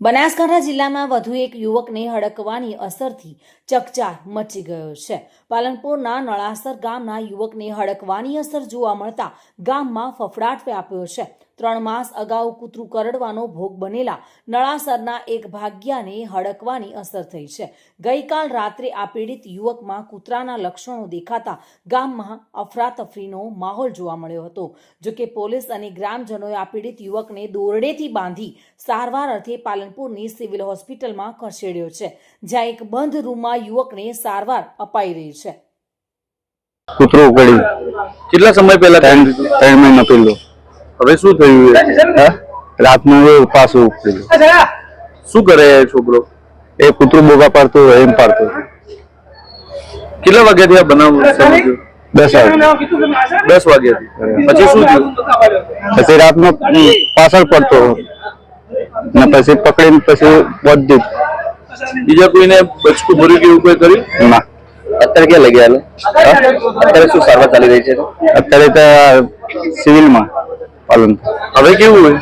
બનાસકાંઠા જિલ્લામાં વધુ એક યુવકને હડકવાની અસરથી ચકચાર મચી ગયો છે. પાલનપુરના નળાસર ગામના યુવકને હડકવાની અસર જોવા મળતા ગામમાં ફફડાટ વ્યાપ્યો છે. ત્રણ માસ અગાઉ કૂતરું કરડવાનો ભોગ બનેલા નળાસરના એક ભાગ્યાને હડકવાની અસર થઈ છે. ગઈકાલ રાત્રે આ પીડિત યુવકમાં કૂતરાના લક્ષણો દેખાતા ગામમાં અફરાતફરીનો માહોલ જોવા મળ્યો હતો. જોકે પોલીસ અને ગ્રામજનોએ આ પીડિત યુવકને દોરડેથી બાંધી સારવાર અર્થે પાલનપુરની સિવિલ હોસ્પિટલમાં ખસેડ્યો છે જ્યાં એક બંધ રૂમમાં યુવકને સારવાર અપાઈ રહી છે. કૂતરું ઉકળ્યું કેટલા સમય પહેલા ત્રણ ત્રણ મહિના પહેલો. હવે શું થયું? રાતનું એ પાછું શું કરે છોકરો? એ કૂતરું બોગા પાડતું એમ પાડતું કેટલા વાગ્યાથી આ બનાવ? દસ વાગે. દસ વાગ્યાથી. પછી શું થયું? પછી રાતનો પાછળ પડતો ને પછી પકડીને પછી બધું બીજા કોઈને બચકું ભર્યું કે એવું કોઈ કર્યું? ના. અત્યારે ક્યાં લઈ ગયા અત્યારે શું સારવાર ચાલી રહી છે? અત્યારે તો સિવિલમાં. પાલન. હવે કેવું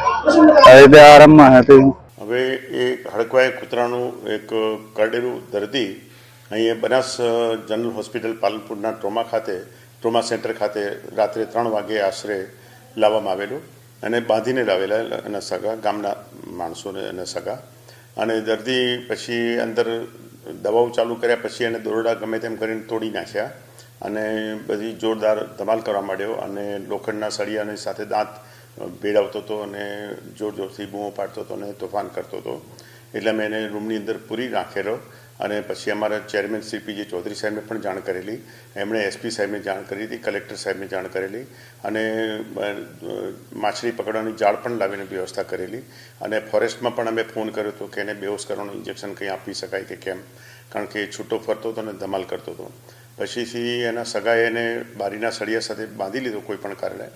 હવે બે આરામમાં હતી હવે એ હડકવાય કૂતરાનું એક કરડેલું દર્દી અહીંયા બનાસ જનરલ હોસ્પિટલ પાલનપુરના ટ્રોમા ખાતે, ટ્રોમા સેન્ટર ખાતે રાત્રે ત્રણ વાગે આશરે લાવવામાં આવેલું અને બાંધીને લાવેલા અને સગા, ગામના માણસોને અને સગા. અને દર્દી પછી અંદર દવાઓ ચાલુ કર્યા પછી એને દોરડા ગમે તેમ કરીને તોડી નાખ્યા અને બધી જોરદાર ધમાલ કરવા માંડ્યો અને લોખંડના સળિયાની સાથે દાંત ભેળવતો હતો અને જોર જોરથી બૂમો પાડતો હતો અને તોફાન કરતો હતો. એટલે મેં એને રૂમની અંદર પૂરી રાખેલો અને પછી અમારા ચેરમેન શ્રી પીજી ચૌધરી સાહેબને પણ જાણ કરેલી. એમણે એસપી સાહેબને જાણ કરી હતી, કલેક્ટર સાહેબને જાણ કરેલી અને માછલી પકડવાની જાળ પણ લાવીને વ્યવસ્થા કરેલી. અને ફોરેસ્ટમાં પણ અમે ફોન કર્યો હતો કે એને બેહોશ કરવાનું ઇન્જેક્શન કંઈ આપી શકાય કે કેમ? કારણ કે છૂટો ફરતો હતો અને ધમાલ કરતો હતો. પછીથી એના સગાએ એને બારીના સળિયા સાથે બાંધી લીધો કોઈ પણ કારણે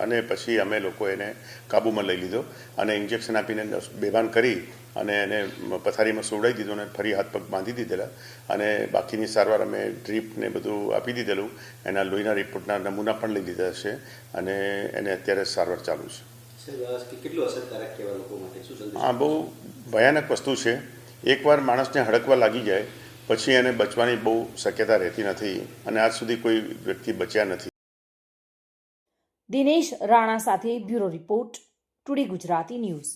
અને પછી અમે લોકો એને કાબૂમાં લઈ લીધો અને ઇન્જેક્શન આપીને બેભાન કરી અને એને પથારીમાં સુવડાવી દીધો અને ફરી હાથ પગ બાંધી દીધેલા. અને બાકીની સારવાર અમે ડ્રીપને બધું આપી દીધેલું. એના લોહીના રિપોર્ટના નમૂના પણ લઈ લીધા છે અને એને અત્યારે સારવાર ચાલુ છે. આ બહુ ભયાનક વસ્તુ છે. એકવાર માણસને હડકવા લાગી જાય પછી એને બચવાની બહુ શક્યતા રહેતી નથી અને આજ સુધી કોઈ વ્યક્તિ બચ્યા નથી. દિનેશ રાણા સાથે bureau report today Gujarati news.